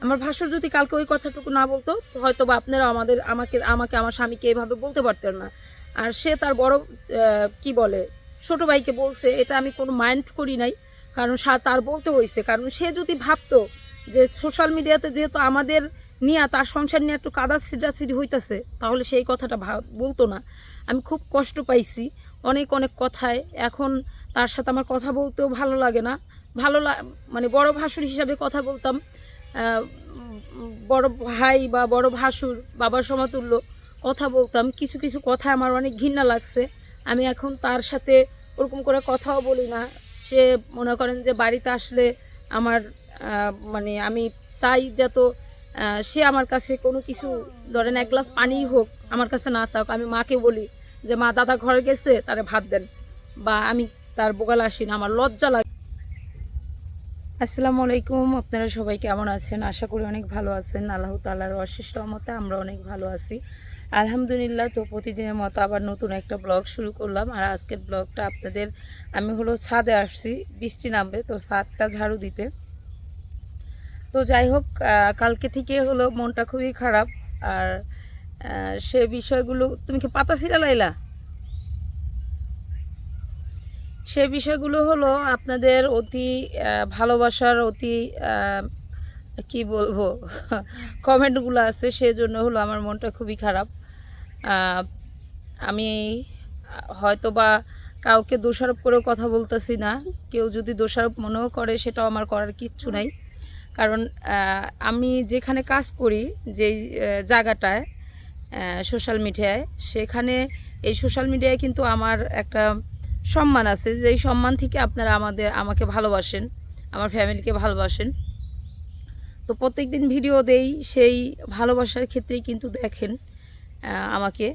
আমার ভাসুর যদি কালকে ওই কথাটুকু না বলতো হয়তো বা আপনারা আমাদের, আমাকে আমাকে, আমার স্বামীকে এভাবে বলতে পারতেন না। আর সে তার বড় কি বলে, ছোট ভাইকে বলছে, এটা আমি কোনো মাইন্ড করি নাই, কারণ সা- তার বলতে হয়েছে কারণ সে যদি ভাবতো যে সোশ্যাল মিডিয়াতে যেহেতু আমাদের নিয়ে, তার সংসার নিয়ে একটু কাদা সিটাসিটি হইতেছে, তাহলে সেই কথাটা বলতো না। আমি খুব কষ্ট পাইছি অনেক অনেক কথায়। এখন তার সাথে আমার কথা বলতেও ভালো লাগে না। ভালো মানে বড় ভাসুর হিসাবে কথা বলতাম। বড় ভাই বা বড় ভাসুর, বাবার সমাতুল্য কথা বলতাম। কিছু কিছু কথা আমার অনেক ঘৃণা লাগছে। আমি এখন তার সাথে ওরকম করে কথাও বলি না। সে মনে করেন যে বাড়িতে আসলে আমার মানে আমি চাই যত সে আমার কাছে কোনো কিছু, ধরেন এক গ্লাস পানিই হোক, আমার কাছে না চাওক আমি মাকে বলি যে, মা, দাদা ঘরে গেছে, তারে ভাত দেন। বা, আমি তার বোগাল আসি না, আমার লজ্জা লাগে। আসসালামু আলাইকুম, আপনারা সবাই কেমন আছেন? আশা করি অনেক ভালো আছেন। আল্লাহ তাল্লাহর অশেষ রহমতে আমরা অনেক ভালো আছি। আলহামদুলিল্লাহ তো প্রতিদিনের মতো আবার নতুন একটা ব্লগ শুরু করলাম। আর আজকের ব্লগটা আপনাদের, আমি হলো ছাদে আসছি, বৃষ্টি নামবে, তো ছাদটা ঝাড়ু দিতে। তো যাই হোক কালকে থেকে হলো মনটা খুবই খারাপ। আর সে বিষয়গুলো, তুমি কি পাতা ছিঁড়া লাইলা? সে বিষয়গুলো হলো আপনাদের অতি ভালোবাসার অতি কি বলব, কমেন্টগুলো আছে, সেজন্য হলো আমার মনটা খুবই খারাপ। আমি হয়তো বা কাউকে দোষারোপ করেও কথা বলতেছি না। কেউ যদি দোষারোপ মনেও করে, সেটাও আমার করার কিচ্ছু নাই। কারণ আমি যেখানে কাজ করি, যেই জায়গাটায় সোশ্যাল মিডিয়ায় সেখানে এই সোশ্যাল মিডিয়ায় কিন্তু আমার একটা সম্মান আছে যেই সম্মান থেকে আপনারা আমাদের, আমাকে ভালোবাসেন, আমার ফ্যামিলিকে ভালোবাসেন। তো প্রত্যেক দিন ভিডিও দেই, সেই ভালোবাসার ক্ষেত্রেই কিন্তু দেখেন আমাকে।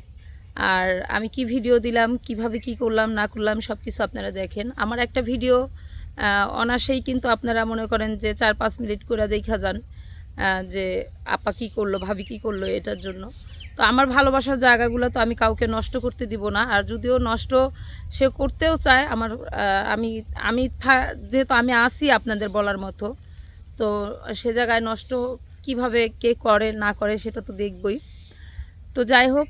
আর আমি কি ভিডিও দিলাম, কীভাবে কি করলাম, না করলাম সব কিছু আপনারা দেখেন। আমার একটা ভিডিও অনাসেই কিন্তু আপনারা মনে করেন যে চার পাঁচ মিনিট করে দেখা যান যে আপা কি করল, ভাবি কি করল এটার জন্য। তো আমার ভালোবাসার জায়গাগুলো তো আমি কাউকে নষ্ট করতে দিব না। আর যদিও নষ্ট সে করতেও চায়, আমার আমি আমি যেহেতু আমি আসি আপনাদের বলার মতো, তো সে জায়গায় নষ্ট কীভাবে কে করে, না করে সেটা তো দেখবই। তো যাই হোক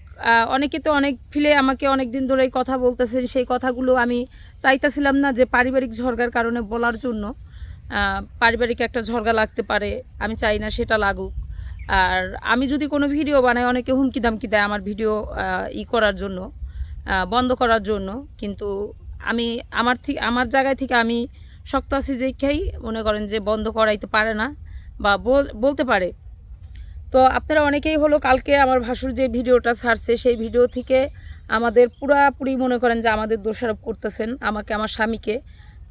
অনেকে তো অনেক ফিলে আমাকে অনেক দিন ধরেই কথা বলতেছেন, সেই কথাগুলো আমি চাইতেছিলাম না যে পারিবারিক ঝরগার কারণে বলার জন্য পারিবারিক একটা ঝরগা লাগতে পারে, আমি চাই না সেটা লাগুক। আর আমি যদি কোনো ভিডিও বানাই, অনেকে হুমকি দামকি দেয় আমার ভিডিও ই করার জন্য বন্ধ করার জন্য। কিন্তু আমি, আমার থেকে আমার জায়গায় থেকে আমি শক্ত আছি যে দেখেই মনে করেন যে বন্ধ করাইতে পারে না বা বল- বলতে পারে। তো আপনারা অনেকেই হলো কালকে আমার ভাসুর যে ভিডিওটা ছাড়ছে, সেই ভিডিও থেকে আমাদের পুরাপুরি মনে করেন যে আমাদের দোষারোপ করতেছেন আমাকে, আমার স্বামীকে,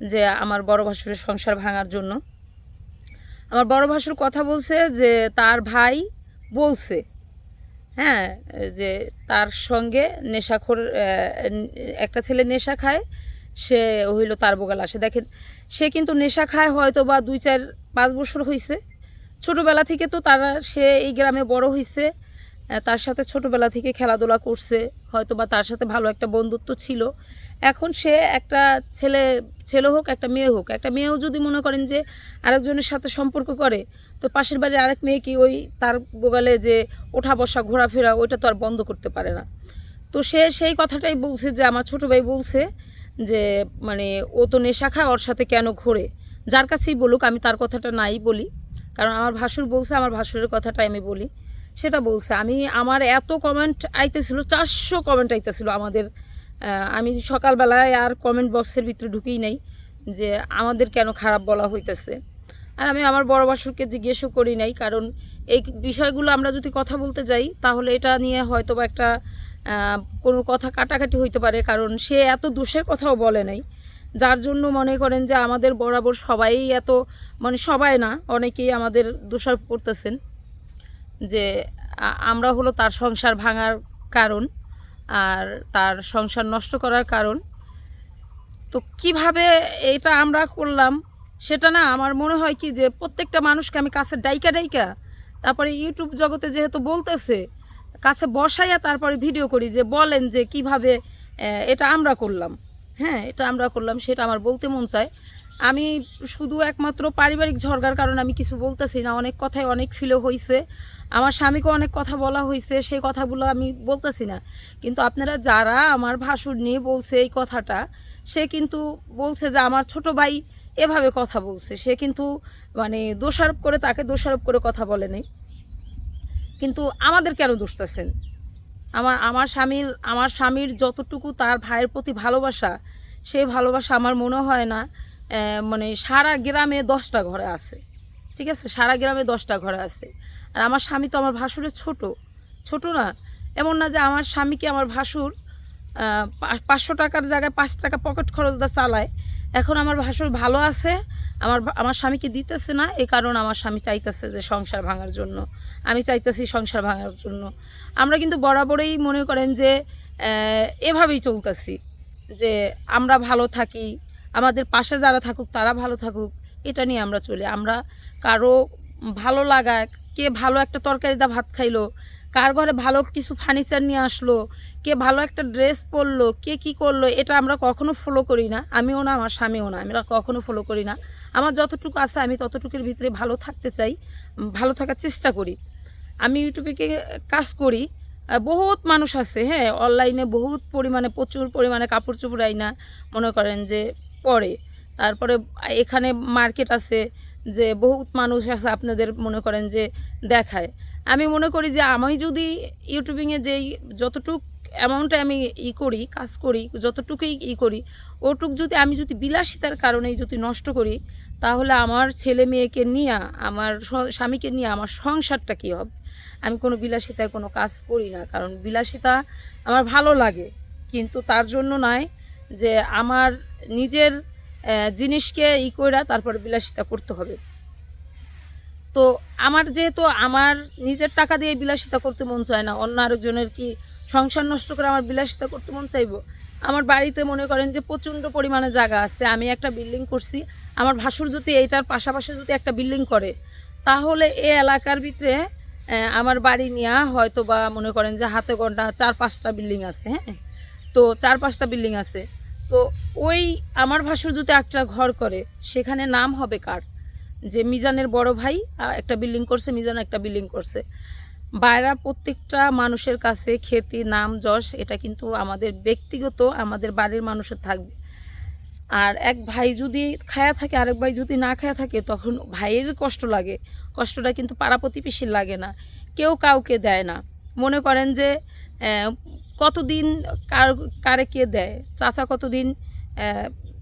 যে আমার বড় ভাসুরের সংসার ভাঙার জন্য। আমার বড় ভাসুর কথা বলছে যে তার ভাই বলছে হ্যাঁ যে তার সঙ্গে নেশাখোর একটা ছেলে নেশা খায়, সে হইল তার বোগাল আসে দেখেন, সে কিন্তু নেশা খায় হয়তো বা দুই চার পাঁচ বছর হয়েছে ছোটোবেলা থেকে তো তারা, সে এই গ্রামে বড় হয়েছে তার সাথে ছোটোবেলা থেকে খেলাধুলা করছে হয়তো বা তার সাথে ভালো একটা বন্ধুত্ব ছিল। এখন সে একটা ছেলে ছেলে হোক, একটা মেয়ে হোক, একটা মেয়েও যদি মনে করেন যে আরেকজনের সাথে সম্পর্ক করে, তো পাশের বাড়ির আরেক মেয়ে কি ওই তার বোগালে যে ওঠা বসা, ঘোরাফেরা, ওইটা তো আর বন্ধ করতে পারে না। তো সে সেই কথাটাই বলছে যে, আমার ছোটো ভাই বলছে যে মানে ও তো নেশা খায়, ওর সাথে কেন ঘোরে? যার কাছেই বলুক, আমি তার কথাটা নাই বলি। কারণ আমার ভাসুর বলছে, আমার ভাসুরের কথাটাই আমি বলি। সেটা বলছে। আমি, আমার এত কমেন্ট আইতেছিল, চারশো কমেন্ট আইতেছিল আমাদের আমি সকালবেলায় আর কমেন্ট বক্সের ভিতরে ঢুকেই নাই যে আমাদের কেন খারাপ বলা হইতেছে। আর আমি আমার বড় বাসুরকে জিজ্ঞেসও করি নাই, কারণ এই বিষয়গুলো আমরা যদি কথা বলতে যাই, তাহলে এটা নিয়ে হয়তো বা একটা কোনো কথা কাটাকাটি হইতে পারে, কারণ সে এত দোষের কথাও বলে নাই। যার জন্য মনে করেন যে আমাদের বরাবর সবাই এত মানে সবাই না, অনেকেই আমাদের দোষারোপ করতেছেন। যে আমরা হলো তার সংসার ভাঙার কারণ আর তার সংসার নষ্ট করার কারণ। তো কীভাবে এটা আমরা করলাম সেটা না আমার মনে হয় কি যে প্রত্যেকটা মানুষকে আমি কাছে ডাইকা ডাইকা তারপরে ইউটিউব জগতে যেহেতু বলতেছে, কাছে বসাইয়া তারপরে ভিডিও করি যে বলেন যে কীভাবে এটা আমরা করলাম। হ্যাঁ এটা আমরা করলাম সেটা আমার বলতে মন চায়। আমি শুধু একমাত্র পারিবারিক ঝরগার কারণে আমি কিছু বলতেছি না, অনেক কথাই অনেক ফিলে হয়েছে আমার স্বামীকে অনেক কথা বলা হয়েছে সেই কথাগুলো আমি বলতেছি না। কিন্তু আপনারা যারা আমার ভাসুর নিয়ে বলছে এই কথাটা, সে কিন্তু বলছে যে আমার ছোট ভাই এভাবে কথা বলছে। সে কিন্তু মানে দোষারোপ করে তাকে দোষারোপ করে কথা বলে নেই। কিন্তু আমাদের কেন দোষতেছেন আমার আমার স্বামীর আমার স্বামীর যতটুকু তার ভাইয়ের প্রতি ভালোবাসা, সেই ভালোবাসা আমার মনে হয় না মানে সারা গ্রামে দশটা ঘরে আছে। ঠিক আছে? সারা গ্রামে দশটা ঘরে আছে। আর আমার স্বামী তো আমার ভাসুরের ছোট। ছোট না, এমন না যে আমার স্বামীকে আমার ভাসুর পাঁচশো টাকার জায়গায় পাঁচ টাকা পকেট খরচ দা চালায়। এখন আমার ভাসুর ভালো আছে, আমার আমার স্বামীকে দিতেছে না, এই কারণ আমার স্বামী চাইতেছে যে সংসার ভাঙার জন্য। আমি চাইতেছি সংসার ভাঙার জন্য। আমরা কিন্তু বরাবরই মনে করেন যে এভাবেই চলতেছি। যে আমরা ভালো থাকি আমাদের পাশে যারা থাকুক, তারা ভালো থাকুক, এটা নিয়ে আমরা চলি। আমরা কারও ভালো লাগা কে ভালো একটা তরকারি দা ভাত খাইলো, কার ঘরে ভালো কিছু ফার্নিচার নিয়ে আসলো, কে ভালো একটা ড্রেস পরলো, কে কি করল, এটা আমরা কখনো ফলো করি না। আমিও না, আমার স্বামীও না, আমরা কখনো ফলো করি না। আমার যতটুকু আছে, আমি ততটুকুর ভিতরে ভালো থাকতে চাই, ভালো থাকার চেষ্টা করি। আমি ইউটিউবে কাজ করি বহুত মানুষ আছে হ্যাঁ অনলাইনে বহুত পরিমাণে, প্রচুর পরিমাণে কাপড় চোপড় আইনা। মনে করেন যে পরে তারপরে এখানে মার্কেট আছে যে বহুত মানুষ আছে আপনাদের মনে করেন যে দেখায়। আমি মনে করি যে আমি যদি ইউটিউবিংয়ে যেই যতটুক অ্যামাউন্টে আমি ই করি, কাজ করি, যতটুকুই ই করি, ওটুক যদি আমি যদি বিলাসিতার কারণেই যদি নষ্ট করি, তাহলে আমার ছেলে মেয়েকে নিয়ে, আমার স্বামীকে নিয়ে আমার সংসারটা কী হবে? আমি কোনো বিলাসিতায় কোনো কাজ করি না, কারণ বিলাসিতা আমার ভালো লাগে। কিন্তু তার জন্য নয় যে আমার নিজের জিনিসকে ই কইরা তারপরে বিলাসিতা করতে হবে। তো আমার যেহেতু আমার নিজের টাকা দিয়ে বিলাসিতা করতে মন চায় না, অন্য আরেকজনের কি সংসার নষ্ট করে আমার বিলাসিতা করতে মন চাইব? আমার বাড়িতে মনে করেন যে প্রচণ্ড পরিমাণে জায়গা আছে, আমি একটা বিল্ডিং করছি, আমার ভাসুর যদি এইটার পাশাপাশি যদি একটা বিল্ডিং করে, তাহলে এ এলাকার ভিতরে আমার বাড়ি নিয়ে হয়তো বা মনে করেন যে হাতে ঘণ্টা চার পাঁচটা বিল্ডিং আছে হ্যাঁ? তো চার পাঁচটা বিল্ডিং আছে। তো ওই আমার ভাসুর যদি একটা ঘর করে, সেখানে নাম হবে কার? যে মিজানের বড় ভাই একটা বিল্ডিং করছে, মিজান একটা বিল্ডিং করছে। বাইরা প্রত্যেকটা মানুষের কাছে খ্যাতি নাম, যশ, এটা কিন্তু আমাদের ব্যক্তিগত, আমাদের বাড়ির মানুষের থাকবে। আর এক ভাই যদি খায়া থাকে, আরেক ভাই যদি না খায়া থাকে, তখন ভাইয়ের কষ্ট লাগে। কষ্টটা কিন্তু পাড়া প্রতিবেশীর লাগে না। কেউ কাউকে দেয় না। মনে করেন যে কতদিন কার, কারে কে দেয়? চাচা কতদিন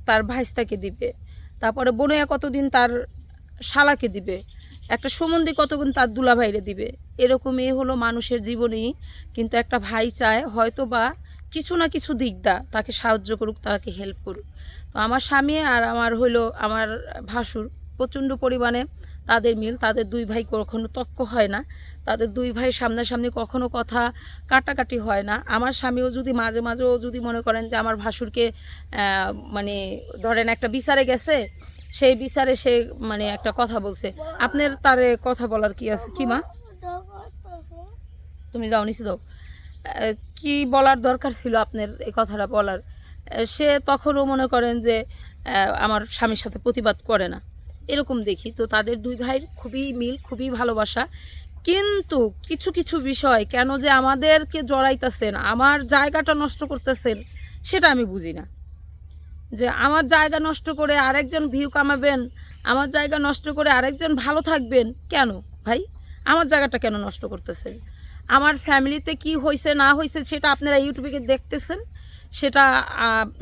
তার ভাইস্তাকে দিবে? তারপরে বোনয়া কতদিন, তার শালাকে দিবে? একটা সম্বন্ধে কতক্ষণ তার দুলাভাইরে দিবে? এরকমই হলো মানুষের জীবনেই কিন্তু একটা ভাই চায় হয়তো বা কিছু না কিছু দিক দা, তাকে সাহায্য করুক, তাকে হেল্প করুক। তো আমার স্বামী আর আমার হলো আমার ভাসুর প্রচণ্ড পরিমাণে তাদের মিল তাদের দুই ভাই কখনো তক্ক হয় না তাদের দুই ভাই সামনাসামনি কখনো কথা কাটাকাটি হয় না। আমার স্বামীও যদি মাঝে মাঝেও যদি মনে করেন যে আমার ভাসুরকে মানে ধরেন একটা বিচারে গেছে সেই বিচারে সে মানে একটা কথা বলছে। আপনার তারে কথা বলার কি আছে? কি মা? তুমি যাও আহ, কি বলার দরকার ছিল আপনার এই কথাটা বলার? সে তখনও মনে করেন যে আমার স্বামীর সাথে প্রতিবাদ করে না। এরকম দেখি। তো তাদের দুই ভাইয়ের খুবই মিল, খুবই ভালোবাসা। কিন্তু কিছু কিছু বিষয় কেন যে আমাদেরকে জড়াইতেছেন, আমার জায়গাটা নষ্ট করতেছেন, সেটা আমি বুঝি না। যে আমার জায়গা নষ্ট করে আরেকজন ভিউ কামাবেন, আমার জায়গা নষ্ট করে আরেকজন ভালো থাকবেন, কেন ভাই? আমার জায়গাটা কেন নষ্ট করতেছেন? আমার ফ্যামিলিতে কি হয়েছে না হয়েছে সেটা আপনারা ইউটিউবে দেখতেছেন, সেটা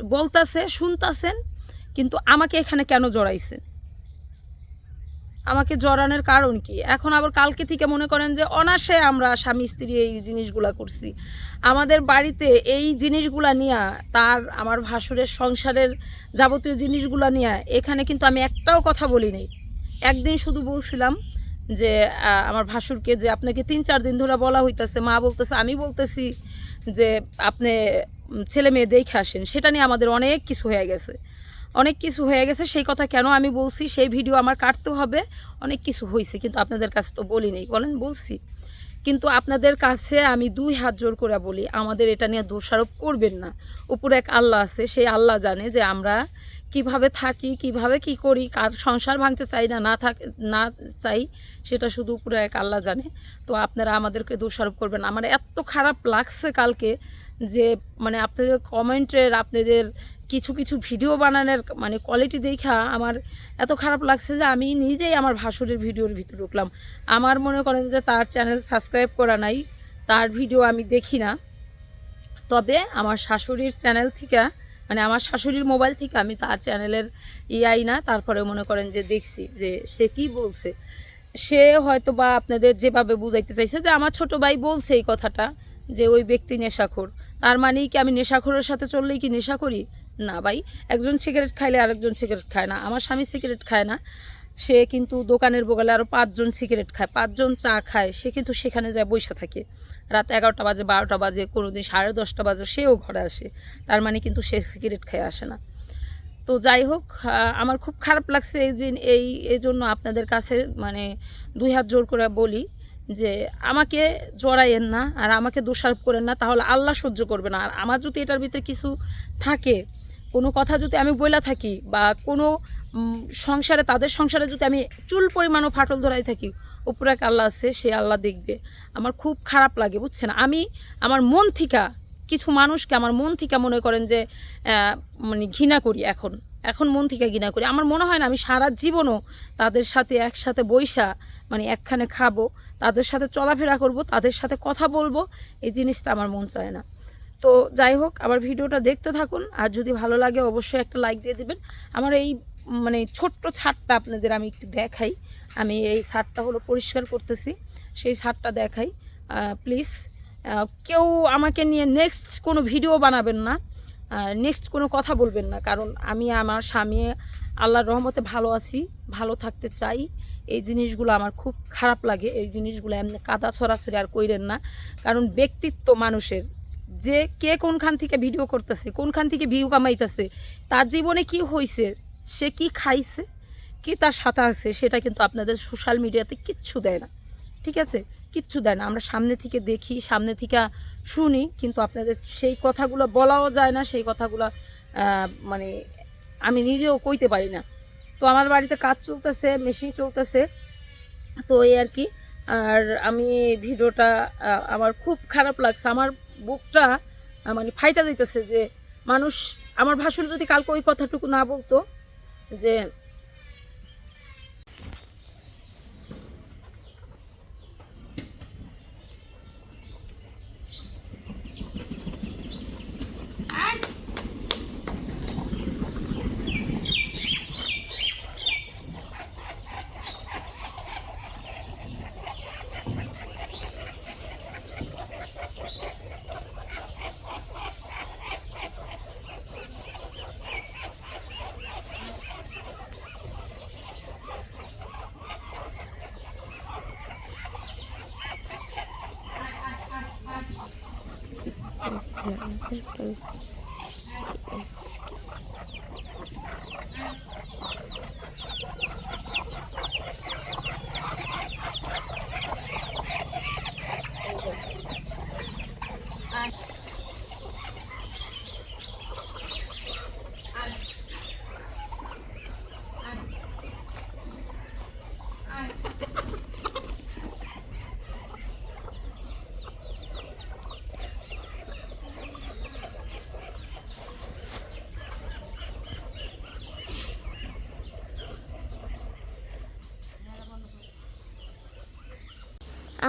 বলতাছে, শুনতাছেন, কিন্তু আমাকে এখানে কেন জড়াইছেন? আমাকে জড়ানোর কারণ কি? এখন আবার কালকে থেকে মনে করেন যে অনাসে আমরা স্বামী, স্ত্রী এই জিনিসগুলা করছি। আমাদের বাড়িতে এই জিনিসগুলা নিয়ে, তার, আমার ভাসুরের সংসারের যাবতীয় জিনিসগুলা নিয়ে, এখানে কিন্তু আমি একটাও কথা বলি নাই। একদিন শুধু বলছিলাম যে আমার ভাসুরকে যে আপনাকে তিন, চার দিন ধরে বলা হইতেছে, মা বলতেছে, আমি বলতেছি যে, আপনি ছেলে মেয়ে দেখে আসেন, সেটা নিয়ে আমাদের অনেক কিছু হয়ে গেছে। অনেক কিছু হয়ে গেছে, সেই কথা কেন আমি বলছি, সেই ভিডিও আমার কাটতে হবে। অনেক কিছু হয়েছে, কিন্তু আপনাদের কাছে তো বলি নেই। বলেন, বলছি। কিন্তু আপনাদের কাছে আমি দুই হাত জোর করে বলি, আমাদের এটা নিয়ে দোষারোপ করবেন না। উপরে এক আল্লাহ আছে, সেই আল্লাহ জানে যে আমরা কীভাবে থাকি, কীভাবে কি করি, কার সংসার ভাঙতে চাই না না থাক, না চাই, সেটা শুধু উপরে এক আল্লাহ জানে। তো আপনারা আমাদেরকে দোষারোপ করবেন আমার এত খারাপ লাগছে কালকে যে মানে আপনাদের কমেন্টের, আপনাদের কিছু কিছু ভিডিও বানানোর মানে কোয়ালিটি দেখা আমার এত খারাপ লাগছে যে আমি নিজেই আমার ভাসুরের ভিডিওর ভিতরে ঢুকলাম। আমার মনে করেন যে তার চ্যানেল সাবস্ক্রাইব করা নাই, তার ভিডিও আমি দেখি না। তবে আমার শাশুড়ির চ্যানেল থেকে মানে আমার শাশুড়ির মোবাইল থেকে আমি তার চ্যানেলের ইয়াই না তারপরে মনে করেন যে দেখছি যে সে কি বলছে। সে হয়তো বা আপনাদের যেভাবে বুঝাইতে চাইছে যে আমার ছোট ভাই বলছে এই কথাটা, যে ওই ব্যক্তি নেশাখোর। তার মানেই কি আমি নেশাখোরের সাথে চললেই কি নেশা করি? না ভাই, একজন সিগারেট খাইলে আরেকজন সিগারেট খায় না। আমার স্বামী সিগারেট খায় না, সে কিন্তু দোকানের বগলে আরও পাঁচজন সিগারেট খায়, পাঁচজন চা খায়, সে কিন্তু সেখানে যায় বসে থাকে। রাত এগারোটা বাজে, বারোটা বাজে কোনো দিন সাড়ে দশটা বাজে, সেও ঘরে আসে। তার মানে কিন্তু সে সিগারেট খেয়ে আসে না। তো যাই হোক আমার খুব খারাপ লাগছে এই যে, এই এই জন্য আপনাদের কাছে মানে দুই হাত জোর করে বলি যে, আমাকে জড়াইয়েন না আর আমাকে দোষারোপ করেন না, তাহলে আল্লাহ সহ্য করবে না। আর আমার যদি এটার ভিতরে কিছু থাকে কোনো কথা যদি আমি বইলা থাকি বা কোনো সংসারে, তাদের সংসারে যদি আমি চুল পরিমাণও ফাটল ধরাই থাকি, উপরে এক আল্লাহ আছে, সে আল্লাহ দেখবে। আমার খুব খারাপ লাগে, বুঝছেন? আমি আমার মন থিকা, কিছু মানুষকে আমার মন থেকে মনে করেন যে মানে ঘৃণা করি এখন। এখন মন থেকে ঘৃণা করি। আমার মনে হয় না, আমি সারা জীবনও তাদের সাথে একসাথে বৈশা মানে একখানে খাব, তাদের সাথে চলাফেরা করব, তাদের সাথে কথা বলব, এই জিনিসটা আমার মন চায় না। তো যাই হোক, আবার ভিডিওটা দেখতে থাকুন। আর যদি ভালো লাগে, অবশ্যই একটা লাইক দিয়ে দেবেন। আমার এই মানে ছোট্ট ছাদটা আপনাদের আমি একটু দেখাই। আমি এই ছাদটা হলো পরিষ্কার করতেছি, সেই ছাদটা দেখাই। প্লিজ কেউ আমাকে নিয়ে নেক্সট কোনো ভিডিও বানাবেন না। নেক্সট কোনো কথা বলবেন না। কারণ আমি আমার স্বামী, আল্লাহর রহমতে ভালো আছি, ভালো থাকতে চাই। এই জিনিসগুলো আমার খুব খারাপ লাগে। এই জিনিসগুলো এমনি কাদা ছড়াছড়ি আর কইরেন না। কারণ ব্যক্তিত্ব মানুষের। যে কে কোনখান থেকে ভিডিও করতেছে, কোনখান থেকে ভিউ কামাইতেছে, তার জীবনে কি হয়েছে সে কি খাইছে, কি তার সাথে আছে, সেটা কিন্তু আপনাদের সোশ্যাল মিডিয়াতে কিচ্ছু দেয় না। ঠিক আছে? কিচ্ছু দেয় না। আমরা সামনে থেকে দেখি, সামনে থেকে শুনি, কিন্তু আপনাদের সেই কথাগুলো বলাও যায় না, সেই কথাগুলো মানে আমি নিজেও কইতে পারি না। তো আমার বাড়িতে কাজ চলতেছে মেশিন চলতেছে, তো এই আর কি। আর আমি ভিডিওটা আমার খুব খারাপ লাগছে। আমার বুকটা মানে ফাইটা যাইতেছে যে, মানুষ, আমার ভাষণ যদি কালকে ওই কথাটুকু না বলতো, যে Yeah,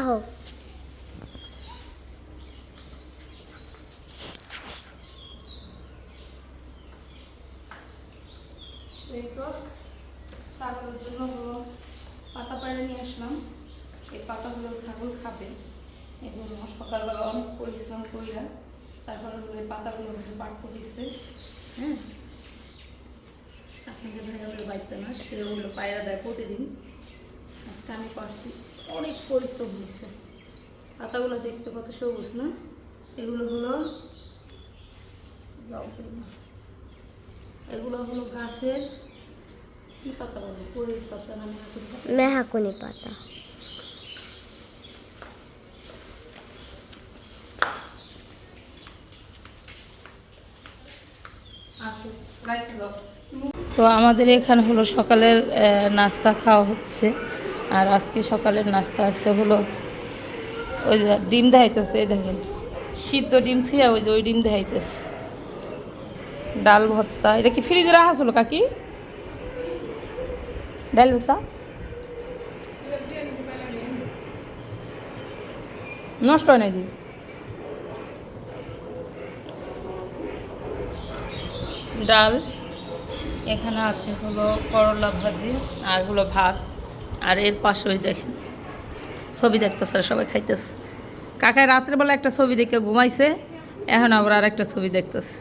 আহো। এই তো জন্য হলো পাতা পাড়ে নিয়ে আসলাম। এই পাতাগুলো ছাগল খাবে। অনেক পরিশ্রম তারপরে দিচ্ছে হ্যাঁ? আপনাদের ভাইয়াদের বাড়িতে না সে হলো পায়রা দেয় প্রতিদিন। আজকে আমি পারছি। অনেক পরিশ্রম হয়েছে। পাতাগুলো দেখতে কত সবুজ না? এগুলো হলো এগুলো হলো গাছের কি পাতা বলব কুড়ির পাতা না মেহাকুনি পাতা। আসো লাইট দাও। তো আমাদের এখানে হলো সকালের নাস্তা খাওয়া হচ্ছে। আর আজকে সকালের নাস্তা আছে হলো ওই ডিম দেখাইতেছে, এই দেখেন। সিদ্ধ ডিম থুয়া ওই যে ওই ডিম দেখাইতেছে। ডাল ভর্তা, এটা কি ফ্রিজে রাখা ছিল কাকি? ডাল ভর্তা? নষ্ট হয় নাকি? ডাল, এখানে আছে হলো করলা ভাজি আর হলো ভাত। আর এর পাশে ওই দেখেন, ছবি দেখতেছে সবাই খাইতেছে। কাকায় রাত্রেবেলা একটা ছবি দেখে ঘুমাইছে, এখন আবার আর একটা ছবি দেখতেছে।